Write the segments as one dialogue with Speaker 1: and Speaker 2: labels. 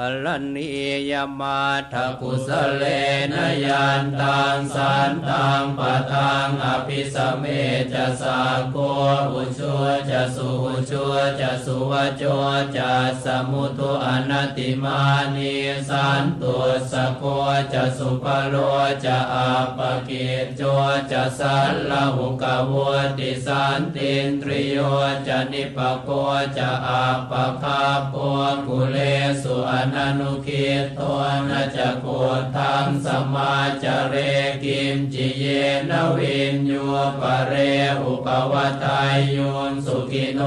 Speaker 1: กัลนียมาทกุสเลนยันตังสันตังปะตังอภิสเมจะสาโกอุชัวจะสุอุชัวจะสุวโจจะสมุตุอนัติมานีสันตุสโกจะสุปโลจะอาปกิจโจจะสัลลหุกวติสันตินตริโยจะนิปโกจะอาปคาโปกุเลสุอนันุคิตตัวนาจะโกทังสมาจเรกิมจิเยนวินโยปะเรอุปวัตายโยนสุกิโน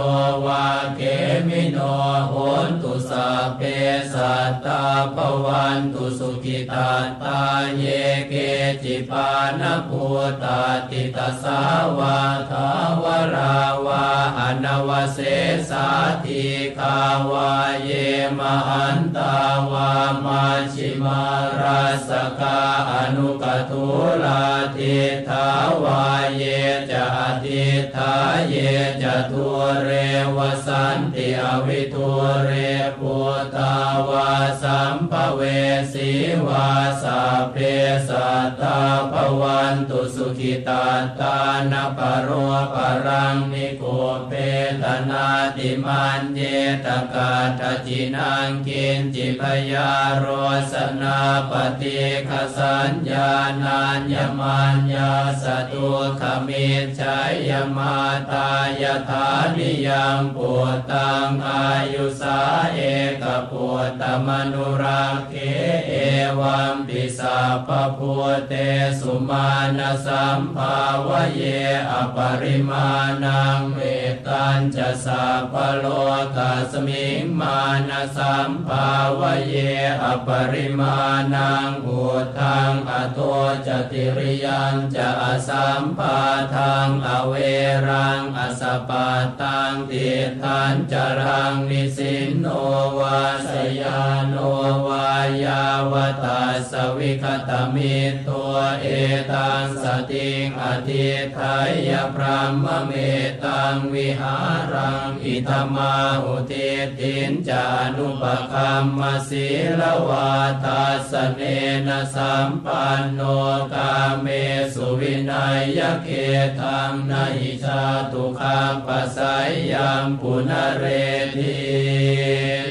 Speaker 1: วาเกมิโนโหนตุ สาเปสัตตาปวันตุสุขิตาตาเยเกจิปานภูตาติตาสาวาทาวราวาอนวเสสาธิคาวาเยมหันตาวามาชิมาราสกาอนุกทุลาทิทาวาเยจะอธิทาเยจะทุเรวสันติอวิทุเรปตาวาสัมภเวสีวาสาเพสัตตาภวันตุสุขิตาตานปโรปรังนิโกเปตนาติมันเยตกาทจินังกินจิพยาโรสนาปฏิคสัญญานัญญมัญญาสตุขมิชัยยมาตายธานิยังปุตังอายุสาเอ กปุตตมนุราเคเอวัมปิสาปพุเตสุมาณสัมภาวเยอปริมาณังเวตัญจะสัพโลกัสมิงมาณสัมภาวเยอปริมาณังอุทังอโตจติริยังจะอสัมปาทังอเวรังอสปาตังติทันจรังนิสินโนวาสยานโนวายาวตาสวิคตมิตัวเอตังสติงอธิทายพรหมเมตังวิหารังอิธมาอุเทตินจานุปคัมมศีลวาทาสเนนะสัมปันโนกาเมสุวินัยยเกตังนาหิชาตุคาปัสสยยามปุนเรที